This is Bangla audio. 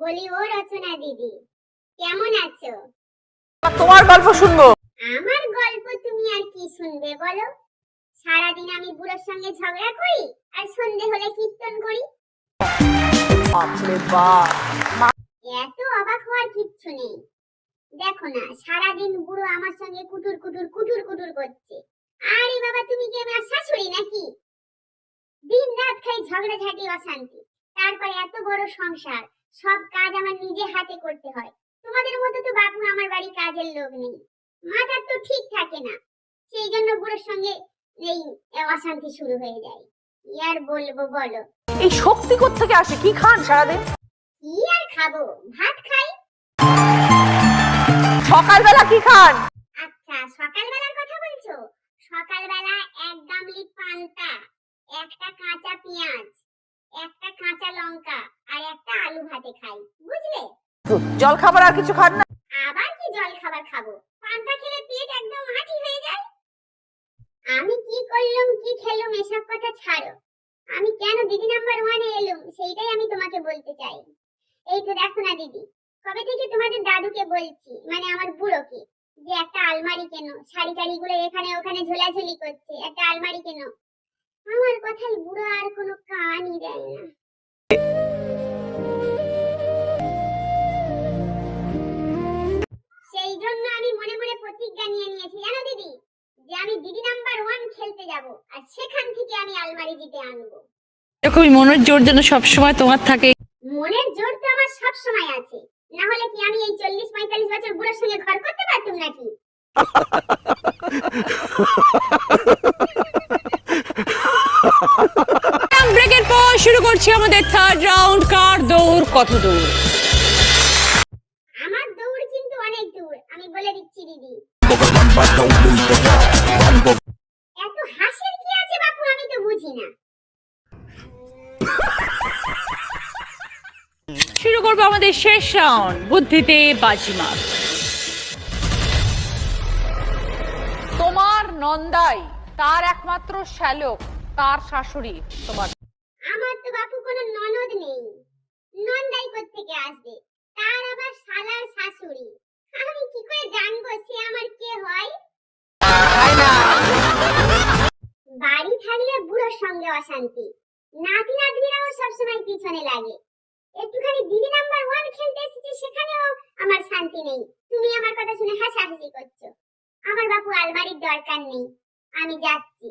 বলি ও রচনা দিদি কেমন আছো? তোমার গল্প শুনব? আমার গল্প তুমি আর কি শুনবে বলো? সারাদিন আমি বুড়োর সঙ্গে ঝগড়া করি আর সন্ধে হলে কীর্তন করি? এত অবাক হওয়ার কিচ্ছু নেই। দেখো না সারাদিন বুড়ো আমার সঙ্গে কুটুর কুটুর কুটুর কুটুর করছে। আরে বাবা তুমি কি আমার শাশুড়ি নাকি? রাত খাই ঝগড়া ঝাঁটি অশান্তি। তারপরে এত বড় সংসার সব কাজ আমার নিজে হাতে করতে হয়। তোমাদের মতো তো বাপু আমার বাড়ি কাজের লোক নেই। মাথার তো ঠিক থাকে না। সেই জন্য বুড়োর সঙ্গে এই অশান্তি শুরু হয়ে যায়। কি আর বলব বলো? এই শক্তি থেকে আসে? কি খান সারাদিন? কি আর খাব? ভাত খাই। সকালবেলা কি খান? আচ্ছা সকালবেলার কথা বলছো? সকালবেলা এক একটা কাঁচা পেঁয়াজ একটা কাঁচা লঙ্কা আর একটা আলু ভাতে খাই বুঝলে? জল খাবার আর কিছু খান না? আবার কি জল খাবার খাব? পান্তা খেলে পেট একদম হাঁটি হয়ে যায়। আমি কি করলাম কি খেলুম এসব কথা ছাড়ো। আমি কেন দিদি নাম্বার ওয়ানে এলুম সেইটাই আমি তোমাকে বলতে চাই। এই তো দেখো না দিদি কবে থেকে তোমাদের দাদুকে বলছি মানে আমার বুড়োকে যে একটা আলমারি কেন শাড়ি টাড়িগুলো এখানে ওখানে ঝোলাঝুলি করছে একটা আলমারি কেন? আমার কথাই বুড়ো আর কোনো কানই দেয় না। সেই জন্য আমি মনে মনে প্রতিজ্ঞা নিয়ে নিয়েছি জানো দিদি? যে আমি দিদি নাম্বার ওয়ান খেলতে যাব আর সেখান থেকে আমি আলমারি জিতে আনব। এরকমই মনের জোর যেন সবসময় তোমার থাকে। মনের জোর তো আমার সব সময় আছে। না হলে কি আমি এই চল্লিশ পঁয়তাল্লিশ বছর বুড়োর সঙ্গে ঘর করতে পারতাম নাকি? পর শুরু করছি আমাদের থার্ড রাউন্ড কার দৌড় কত দূর আমার দৌড় কিন্তু অনেক দূর আমি বলে দিচ্ছি দিদি। এত হাসির কি আছে বাপু আমি তো বুঝি না। শুরু করব আমাদের শেষ রাউন্ড বুদ্ধিতে বাজিমাত তোমার নন্দাই তার একমাত্র শ্যালক তার শাশুড়ি তোমার আমার তো বাপু কোনো ননদ নেই। নন্দাই থেকে আসবে? তার আবার শালার শাশুড়ি। আমি কি করে জানব সে আমার কে হয়? বাড়ি থাকলে বুড়োর সঙ্গে অশান্তি। নাতি নাতনিরাও সবসময় পিছনে লাগে। একটুখানি দিদি নাম্বার ওয়ান খেলতে এসেছি, সেখানেও আমার শান্তি নেই। তুমি আমার কথা শুনে হাসাহাসি করছ। আমার বাপু আলমারির দরকার নেই। আমি যাচ্ছি।